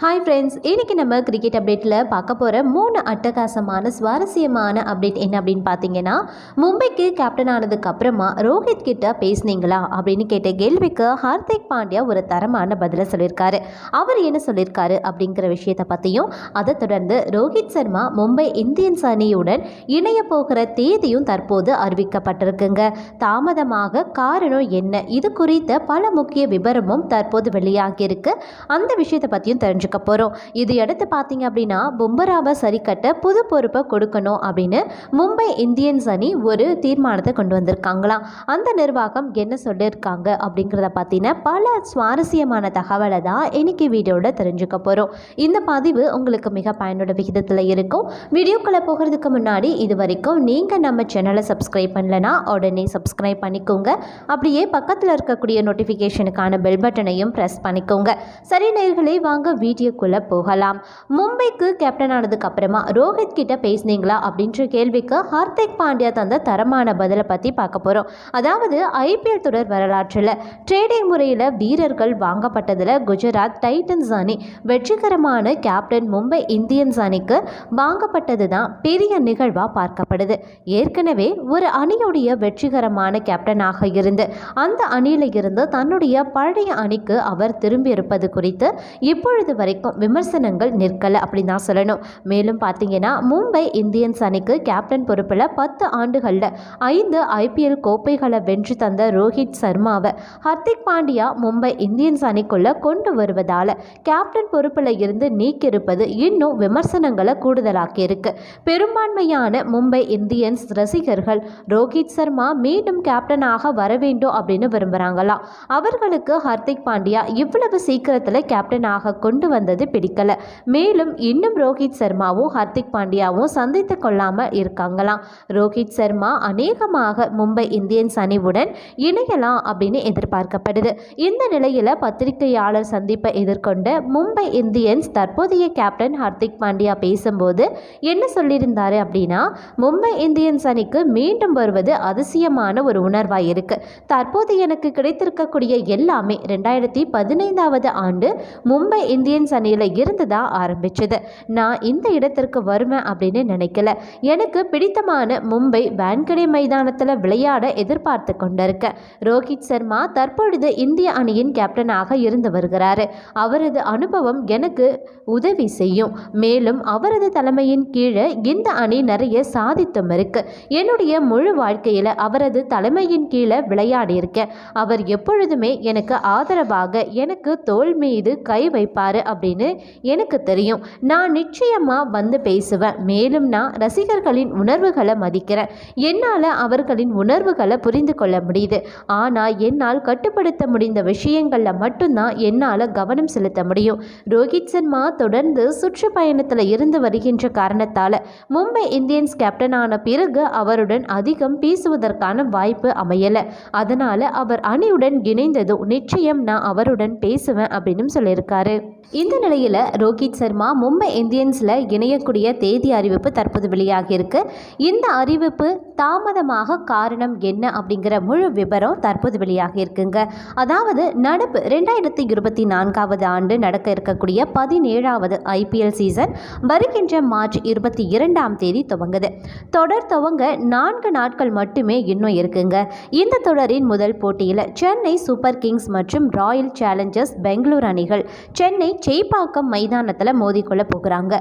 Hi friends இன்னைக்கு நம்ம cricket அப்டேட்டில் பார்க்க போகிற மூணு அட்டகாசமான சுவாரஸ்யமான அப்டேட் என்ன அப்படின்னு பார்த்தீங்கன்னா மும்பைக்கு கேப்டன் ஆனதுக்கு அப்புறமா ரோஹித் கிட்ட பேசுனீங்களா அப்படின்னு கேட்ட கேள்விக்கு ஹார்திக் பாண்டியா ஒரு தரமான பதிலை சொல்லியிருக்காரு. அவர் என்ன சொல்லியிருக்காரு அப்படிங்கிற விஷயத்தை பற்றியும் அதை தொடர்ந்து ரோஹித் சர்மா மும்பை இந்தியன்ஸ் அணியுடன் இணைய போகிற தேதியும் தற்போது அறிவிக்கப்பட்டிருக்குங்க. தாமதமாக காரணம் என்ன? இது குறித்த பல முக்கிய விவரமும் தற்போது வெளியாகியிருக்கு. அந்த விஷயத்தை பற்றியும் இருக்க போகிறோம் இது எடுத்து பார்த்தீங்க அப்படின்னா பும்பராவை சரி கட்ட புது பொறுப்பை கொடுக்கணும் அப்படின்னு மும்பை இந்தியன்ஸ் அணி ஒரு தீர்மானத்தை கொண்டு வந்திருக்காங்களாம். அந்த நிர்வாகம் என்ன சொல்லியிருக்காங்க அப்படிங்கிறத பற்றின பல சுவாரஸ்யமான தகவலை தான் இன்னைக்கு வீடியோவில் தெரிஞ்சுக்க போகிறோம் இந்த பதிவு உங்களுக்கு மிக பயனுள்ள விகிதத்தில் இருக்கும். வீடியோக்குள்ளே போகிறதுக்கு முன்னாடி இது வரைக்கும் நீங்கள் நம்ம சேனலை சப்ஸ்கிரைப் பண்ணலனா உடனே சப்ஸ்கிரைப் பண்ணிக்கோங்க. அப்படியே பக்கத்தில் இருக்கக்கூடிய நோட்டிஃபிகேஷனுக்கான பெல் பட்டனையும் ப்ரெஸ் பண்ணிக்கோங்க. சரி நேர்களே வாங்க வீடியோக்குள்ளே போகலாம். மும்பைக்கு கேப்டன் ஆனதுக்கு அப்புறமா ரோஹித் கிட்ட பேசுனீங்களா? அப்படின்ற கேள்விக்கு ஹார்திக் பாண்டியா தந்த தரமான பதிலை பற்றி பார்க்க போகிறோம் அதாவது ஐபிஎல் தொடர் வரலாற்றில் ட்ரேடிங் முறையில் வீரர்கள் வாங்கப்பட்டதில் குஜராத் டைட்டன்ஸ் அணி வெற்றிகரமான கேப்டன் மும்பை இந்தியன்ஸ் அணிக்கு வாங்கப்பட்டது தான் பெரிய நிகழ்வாக பார்க்கப்படுது. ஏற்கனவே ஒரு அணியுடைய வெற்றிகரமான கேப்டனாக இருந்து அந்த அணியில் இருந்து தன்னுடைய பழைய அணிக்கு அவர் திரும்பி இருப்பது குறித்து இப்பொழுது வரைக்கும் விமர்சனங்கள் நிற்கலை அப்படின்னு தான் சொல்லணும். மேலும் பார்த்தீங்கன்னா மும்பை இந்தியன்ஸ் அணிக்கு கேப்டன் பொறுப்பில் பத்து ஆண்டுகளில் ஐந்து ஐபிஎல் கோப்பைகளை வென்று தந்த ரோஹித் சர்மாவை ஹர்திக் பாண்டியா மும்பை இந்தியன்ஸ் அணிக்குள்ள கொண்டு வருவதால் கேப்டன் பொறுப்பில் இருந்து நீக்கியிருப்பது இன்னும் விமர்சனங்களை கூடுதலாக்கி இருக்கு பெரும்பான்மையான மும்பை இந்தியன்ஸ் ரசிகர்கள் ரோஹித் சர்மா மீண்டும் கேப்டனாக வர வேண்டும் அப்படின்னு விரும்புகிறாங்களாம் அவர்களுக்கு ஹர்திக் பாண்டியா இவ்வளவு சீக்கிரத்தில் கேப்டனாக கொண்டு வந்தது பிடிக்கல. மேலும் இன்னும் ரோஹித் சர்மாவும் ஹர்திக் பாண்டியாவும் சந்தித்து கொள்ளாமல் இருக்காங்களாம். ரோஹித் சர்மா அநேகமாக மும்பை இந்தியன்ஸ் அணிவுடன் இணையலாம் அப்படின்னு எதிர்பார்க்கப்படுது. இந்த நிலையில் பத்திரிகையாளர் சந்திப்பை எதிர்கொண்ட மும்பை இந்தியன்ஸ் தற்போதைய கேப்டன் ஹர்திக் பாண்டியா பேசும்போது என்ன சொல்லியிருந்தாரு அப்படின்னா மும்பை இந்தியன்ஸ் அணிக்கு மீண்டும் வருவது அதிசயமான ஒரு உணர்வாக இருக்கு. தற்போது எனக்கு கிடைத்திருக்கக்கூடிய எல்லாமே ரெண்டாயிரத்தி பதினைந்தாவது ஆண்டு மும்பை இந்தியன்ஸ் அணியில் இருந்து தான் ஆரம்பிச்சது. நான் இந்த இடத்திற்கு வருவேன் அப்படின்னு நினைக்கல. எனக்கு பிடித்தமான மும்பை வான்கடே மைதானத்தில் விளையாட எதிர்பார்த்து கொண்டிருக்கேன். ரோஹித் சர்மா தற்பொழுது இந்திய அணியின் கேப்டனாக இருந்து வருகிறாரு. அவரது அனுபவம் எனக்கு உதவி செய்யும். மேலும் அவரது தலைமையின் கீழே இந்த அணி நிறைய சாதித்தும் இருக்கு. என்னுடைய முழு வாழ்க்கையில் அவரது தலைமையின் கீழே விளையாடி இருக்கேன் அவர் எப்பொழுதுமே எனக்கு ஆதரவாக எனக்கு தோல் மீது கை வைப்பார் அப்படின்னு எனக்கு தெரியும். நான் நிச்சயமாக வந்து பேசுவேன். மேலும் நான் ரசிகர்களின் உணர்வுகளை மதிக்கிறேன். என்னால் அவர்களின் உணர்வுகளை புரிந்து கொள்ள முடியுது. ஆனால் என்னால் கட்டுப்படுத்த முடிந்த விஷயங்களில் மட்டும்தான் என்னால் கவனம் செலுத்த முடியும். ரோஹித் சர்மா தொடர்ந்து சுற்றுப்பயணத்தில் இருந்து வருகின்ற காரணத்தால் மும்பை இந்தியன்ஸ் கேப்டனான பிறகு அவருடன் அதிகம் பேசுவதற்கான வாய்ப்பு அமையலை. அதனால் அவர் அணியுடன் இணைந்ததும் நிச்சயம் நான் அவருடன் பேசுவேன் அப்படின்னு சொல்லியிருக்காரு. இந்த நிலையில் ரோஹித் சர்மா மும்பை இந்தியன்ஸில் இணையக்கூடிய தேதி அறிவிப்பு தற்போது வெளியாகியிருக்கு. இந்த அறிவிப்பு தாமதமாக காரணம் என்ன அப்படிங்கிற முழு விவரம் தற்போது வெளியாகியிருக்குங்க. அதாவது நடப்பு ரெண்டாயிரத்தி இருபத்தி நான்காவது ஆண்டு நடக்க இருக்கக்கூடிய பதினேழாவது ஐபிஎல் சீசன் வருகின்ற மார்ச் இருபத்தி இரண்டாம் தேதி துவங்குது. தொடர் துவங்க நான்கு நாட்கள் மட்டுமே இன்னும் இருக்குங்க. இந்த தொடரின் முதல் போட்டியில் சென்னை சூப்பர் கிங்ஸ் மற்றும் ராயல் சேலஞ்சர்ஸ் பெங்களூர் அணிகள் சென்னை சேப்பாக்கம் மைதானத்தில் மோதிக்கொள்ள போகிறாங்க.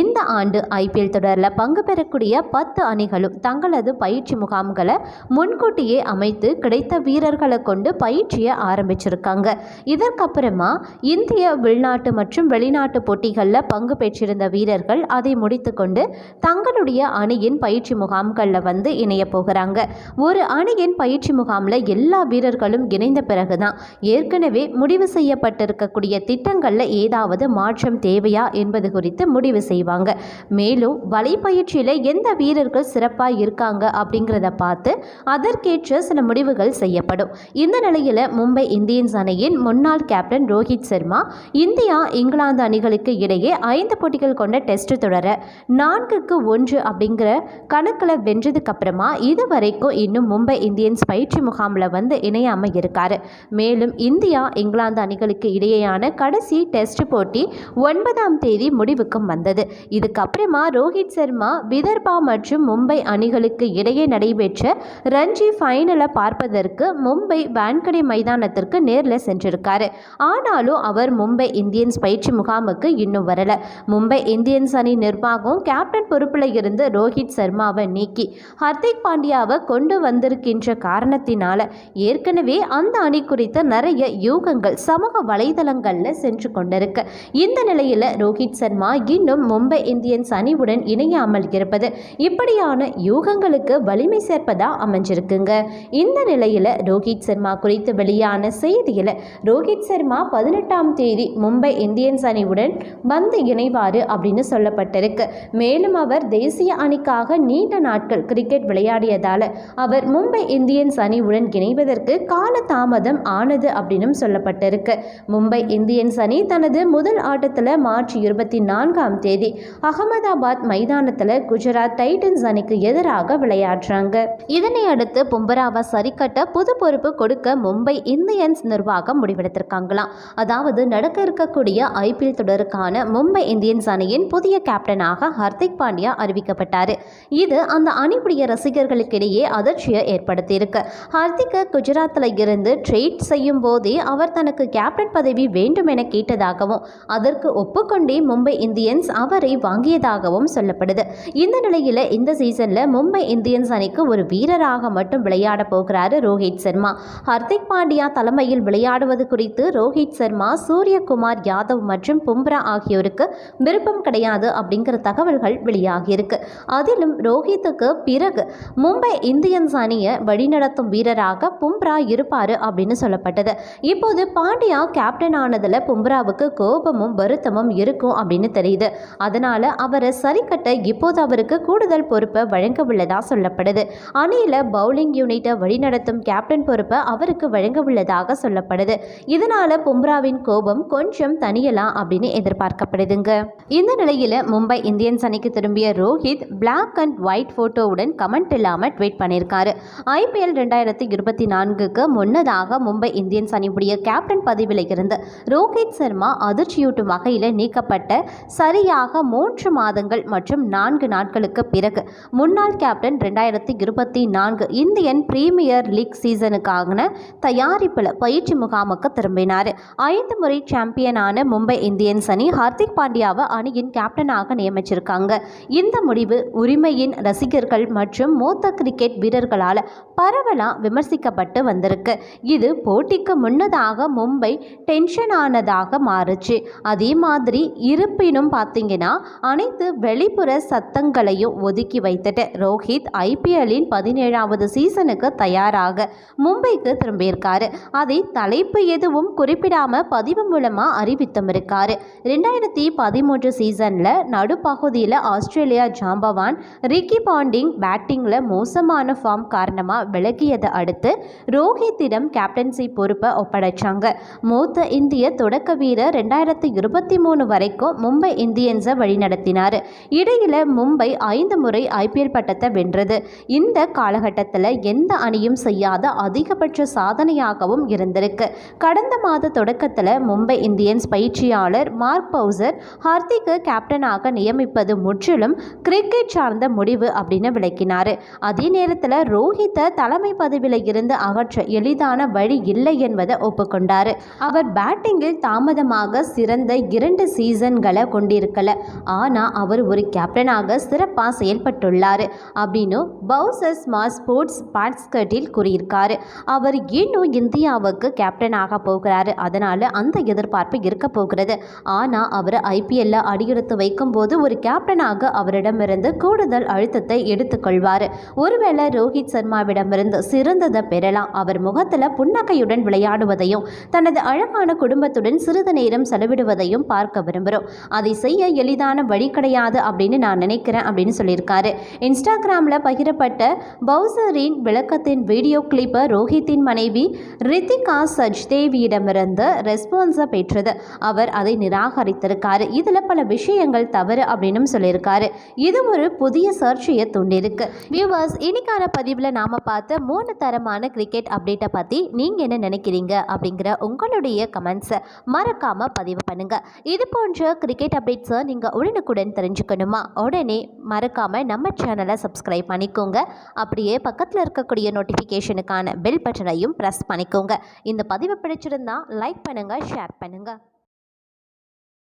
இந்த ஆண்டு ஐபிஎல் தொடரில் பங்கு பெறக்கூடிய பத்து அணிகளும் தங்களது பயிற்சி முகாம்களை முன்கூட்டியே அமைத்து கிடைத்த வீரர்களை கொண்டு பயிற்சியை ஆரம்பிச்சிருக்காங்க. இதற்கப்புறமா இந்திய உள்நாட்டு மற்றும் வெளிநாட்டு போட்டிகளில் பங்கு பெற்றிருந்த வீரர்கள் அதை முடித்துக்கொண்டு தங்களுடைய அணியின் பயிற்சி முகாம்களில் வந்து இணைய போகிறாங்க. ஒரு அணியின் பயிற்சி முகாமில் எல்லா வீரர்களும் இணைந்த பிறகுதான் ஏற்கனவே முடிவு செய்யப்பட்டிருக்கக்கூடிய திட்டங்களில் ஏதாவது மாற்றம் தேவையா என்பது குறித்து முடிவு செய்வாங்க. மேலும் வலைப்பயிற்சியில் எந்த வீரர்கள் சிறப்பாக இருக்காங்க அப்படிங்கிறத பார்த்து அதற்கேற்ற சில முடிவுகள் செய்யப்படும். இந்த நிலையில் மும்பை இந்தியன்ஸ் அணியின் முன்னாள் captain Rohit Sharma India England அணிகளுக்கு இடையே ஐந்து போட்டிகள் கொண்ட டெஸ்ட் தொடர நான்குக்கு ஒன்று அப்படிங்கிற கணக்கில் வென்றதுக்கு அப்புறமா இது வரைக்கும் இன்னும் மும்பை இந்தியன்ஸ் பயிற்சி முகாமில் வந்து இணையாமல் இருக்காரு. மேலும் இந்தியா இங்கிலாந்து அணிகளுக்கு இடையேயான கடைசி டெஸ்ட் டெஸ்ட் போட்டி ஒன்பதாம் தேதி முடிவுக்கும் வந்தது. இதுக்கப்புறமா ரோஹித் சர்மா விதர்பா மற்றும் மும்பை அணிகளுக்கு இடையே நடைபெற்ற ரஞ்சி ஃபைனலை பார்ப்பதற்கு மும்பை வான்கடை மைதானத்திற்கு நேரில் சென்றிருக்காரு. ஆனாலும் அவர் மும்பை இந்தியன்ஸ் பயிற்சி முகாமுக்கு இன்னும் வரல. மும்பை இந்தியன்ஸ் அணி நிர்வாகம் கேப்டன் பொறுப்பில் இருந்து ரோஹித் சர்மாவை நீக்கி ஹர்திக் பாண்டியாவை கொண்டு வந்திருக்கின்ற காரணத்தினால ஏற்கனவே அந்த அணி குறித்த நிறைய யூகங்கள் சமூக வலைதளங்களில் சென்று கொண்டிருக்கு. இந்த நிலையில் ரோஹித் சர்மா இன்னும் மும்பை இந்தியன்ஸ் அணிவுடன் இணையாமல் இருப்பது. இப்படியான யூகங்களுக்கு வலிமை சேர்ப்பதா அமைஞ்சிருக்குங்க. இந்த நிலையில் ரோஹித் சர்மா குறித்து வெளியான செய்தியில் ரோஹித் சர்மா பதினெட்டாம் தேதி மும்பை இந்தியன்ஸ் அணிவுடன் வந்து இணைவார் அப்படின்னு சொல்லப்பட்டிருக்கு. மேலும் அவர் தேசிய அணிக்காக நீண்ட நாட்கள் கிரிக்கெட் விளையாடியதால் அவர் மும்பை இந்தியன்ஸ் அணியுடன் இணைவதற்கு கால தாமதம் ஆனது அப்படின்னும் சொல்லப்பட்டிருக்கு. மும்பை இந்தியன்ஸ் அணி தனது முதல் ஆட்டத்தில் மார்ச் இருபத்தி நான்காம் தேதி அகமதாபாத் மைதானத்தில் குஜராத் டைட்டன்ஸ் அணிக்கு எதிராக விளையாடுறாங்க. இதனை அடுத்து பும்பராவை சரிக்கட்ட புது பொறுப்பு கொடுக்க மும்பை இந்தியன்ஸ் நிர்வாகம் முடிவெடுத்திருக்காங்களாம். அதாவது நடக்க இருக்கக்கூடிய ஐபிஎல் தொடருக்கான மும்பை இந்தியன்ஸ் அணியின் புதிய கேப்டனாக ஹர்திக் பாண்டியா அறிவிக்கப்பட்டார். இது அந்த அணியுடைய ரசிகர்களுக்கிடையே அதிர்ச்சியை ஏற்படுத்தியிருக்கு. ஹர்திக்கு குஜராத்தில் இருந்து ட்ரேட் செய்யும் போதே அவர் தனக்கு கேப்டன் பதவி வேண்டும் என கேட்டதாகவும் அதற்கு ஒப்புக்கொண்டே மும்பை இந்தியன்ஸ் அவரை வாங்கியதாகவும் சொல்லப்படுது. இந்த நிலையில் இந்த சீசனில் மும்பை இந்தியன்ஸ் அணிக்கு ஒரு வீரராக மட்டும் விளையாட போகிறாரு ரோஹித் சர்மா. ஹர்திக் பாண்டியா தலைமையில் விளையாடுவது குறித்து ரோஹித் சர்மா சூரியகுமார் யாதவ் மற்றும் பும்ரா ஆகியோருக்கு விருப்பம் கிடையாது அப்படிங்கிற தகவல்கள் வெளியாகியிருக்கு. அதிலும் ரோஹித்துக்கு பிறகு மும்பை இந்தியன்ஸ் அணியை வழிநடத்தும் வீரராக பும்ரா இருப்பார் அப்படின்னு சொல்லப்பட்டது. இப்போது பாண்டியா கேப்டன் ஆனதில் பும்ராவுக்கு கோபமும் வருத்தமும் இருக்கும் அப்படின்னு தெரியுது. அதனால் அவரை சரிக்கட்ட இப்போது அவருக்கு கூடுதல் பொறுப்பை வழங்க உள்ளதா சொல்லப்படுது. அணியில் பவுலிங் யூனிட்டை வழிநடத்தும் கேப்டன் பொறுப்பை அவருக்கு வழங்க உள்ளதாக சொல்லப்படுது. இதனால் பும்ராவின் கோபம் கொஞ்சம் தனியலாம் அப்படின்னு எதிர்பார்க்கப்படுதுங்க. இந்த நிலையில் மும்பை இந்தியன்ஸ் அணிக்கு திரும்பிய ரோஹித் பிளாக் அண்ட் ஒயிட் ஃபோட்டோவுடன் கமெண்ட் இல்லாமல் ட்வீட் பண்ணியிருக்காரு ஐபிஎல் ரெண்டாயிரத்தி இருபத்தி நான்குக்கு முன்னதாக மும்பை இந்தியன்ஸ் அணியுடைய கேப்டன் பதவியில் இருந்து ரோஹித் சர்மா அதிர்ச்சியூட்டும் வகையில் நீக்கப்பட்ட சரியாக மூன்று மாதங்கள் மற்றும் நான்கு நாட்களுக்கு பிறகு. முன்னாள் கேப்டன் ரெண்டாயிரத்தி இருபத்தி நான்கு இந்தியன் பிரீமியர் லீக் சீசனுக்கான தயாரிப்பில் பயிற்சி முகாமுக்கு திரும்பினார். ஐந்து முறை சாம்பியனான மும்பை இந்தியன்ஸ் அணி ஹார்திக் பாண்டியாவை அணியின் கேப்டனாக நியமிச்சிருக்காங்க. இந்த முடிவு உரிமையின் ரசிகர்கள் மற்றும் மூத்த கிரிக்கெட் வீரர்களால் பரவலாக விமர்சிக்கப்பட்டு வந்திருக்கு. இது போட்டிக்கு முன்னதாக மும்பை டென்ஷனானதாக மாறு மாறுச்சு அதே மாதிரி இருப்பினும் பார்த்தீங்கன்னா அனைத்து வெளிப்புற சத்தங்களையும் ஒதுக்கி வைத்துட்டு ரோஹித் ஐபிஎல்லின் பதினேழாவது சீசனுக்கு தயாராக மும்பைக்கு திரும்பியிருக்காரு. அதை தலைப்பு எதுவும் குறிப்பிடாம பதிவு மூலமா அறிவித்தும் இருக்காரு. ரெண்டாயிரத்தி பதிமூன்று சீசன்ல நடுப்பகுதியில் ஆஸ்திரேலியா ஜாம்பவான் ரிக்கி பாண்டிங் பேட்டிங்ல மோசமான ஃபார்ம் காரணமா விலகியதை அடுத்து ரோஹித்திடம் கேப்டன்சி பொறுப்பை ஒப்படைச்சாங்க. மூத்த இந்திய தொடக்க வீரர் ரெண்டாயிரத்தி இருபத்தி மூணு வரைக்கும் மும்பை இந்தியன்ஸை வழிநடத்தினார். இடையில மும்பை ஐந்து முறை ஐபிஎல் பட்டத்தை வென்றது. இந்த காலகட்டத்தில் எந்த அணியும் செய்யாத அதிகபட்ச சாதனையாகவும் இருந்திருக்கு. கடந்த மாத தொடக்கத்தில் மும்பை இந்தியன்ஸ் பயிற்சியாளர் மார்க் பவுசர் ஹார்திக்கு கேப்டனாக நியமிப்பது முற்றிலும் கிரிக்கெட் சார்ந்த முடிவு அப்படின்னு விளக்கினார். அதே நேரத்தில் ரோஹித்தை தலைமை பதவியில் இருந்து அகற்ற எளிதான வழி இல்லை என்பதை ஒப்புக்கொண்டார். அவர் பேட்டிங்கில் தாமதமாக சிறந்த இரண்டு சீசன்களை கொண்டிருக்கல. ஆனால் அவர் ஒரு கேப்டனாக சிறப்பாக செயல்பட்டுள்ளார் அப்படின்னு பவுசர் ஸ்போர்ட்ஸ் பாட்ஸ்கட்டில் கூறியிருக்கார். அவர் இன்னும் இந்தியாவுக்கு கேப்டனாக போகிறாரு. அதனால் அந்த எதிர்பார்ப்பு இருக்க போகிறது. ஆனால் அவர் ஐபிஎல்ல அடியெடுத்து வைக்கும்போது ஒரு கேப்டனாக அவரிடமிருந்து கூடுதல் அழுத்தத்தை எடுத்துக்கொள்வார். ஒருவேளை ரோஹித் சர்மாவிடமிருந்து சிறந்ததை பெறலாம். அவர் முகத்தில் புன்னகையுடன் விளையாடுவதையும் தனது அழகான குடும்பத்துடன் சிறிது நேரம் நேரம் செலவிடுவதையும் பார்க்க விரும்புகிறோம் அதை செய்ய எளிதான வழி கிடையாது அப்படின்னு நான் நினைக்கிறேன் அப்படின்னு சொல்லியிருக்காரு. இன்ஸ்டாகிராமில் பகிரப்பட்ட பவுசரின் விளக்கத்தின் வீடியோ கிளிப்பை ரோஹித்தின் மனைவி ரித்திகா சஜ்தேவியிடமிருந்து ரெஸ்பான்ஸை பெற்றது. அவர் அதை நிராகரித்திருக்காரு. இதில் பல விஷயங்கள் தவறு அப்படின்னு சொல்லியிருக்காரு. இது ஒரு புதிய சர்ச்சையை தூண்டிருக்கு வியூவர்ஸ் இன்னைக்கான பதிவில் நாம் பார்த்த மூணு தரமான கிரிக்கெட் அப்டேட்டை பற்றி நீங்கள் என்ன நினைக்கிறீங்க அப்படிங்கிற உங்களுடைய கமெண்ட்ஸை மறக்காமல் பதிவு பண்ணுங்கள் இது போன்ற கிரிக்கெட் அப்டேட்ஸை நீங்கள் உடனுக்குடன் தெரிஞ்சுக்கணுமா? உடனே மறக்காமல் நம்ம சேனலை சப்ஸ்கிரைப் பண்ணிக்கோங்க. அப்படியே பக்கத்தில் இருக்கக்கூடிய நோட்டிஃபிகேஷனுக்கான பெல் பட்டனையும் ப்ரெஸ் பண்ணிக்கோங்க. இந்த பதிவு பிடிச்சிருந்தா லைக் பண்ணுங்கள் ஷேர் பண்ணுங்கள்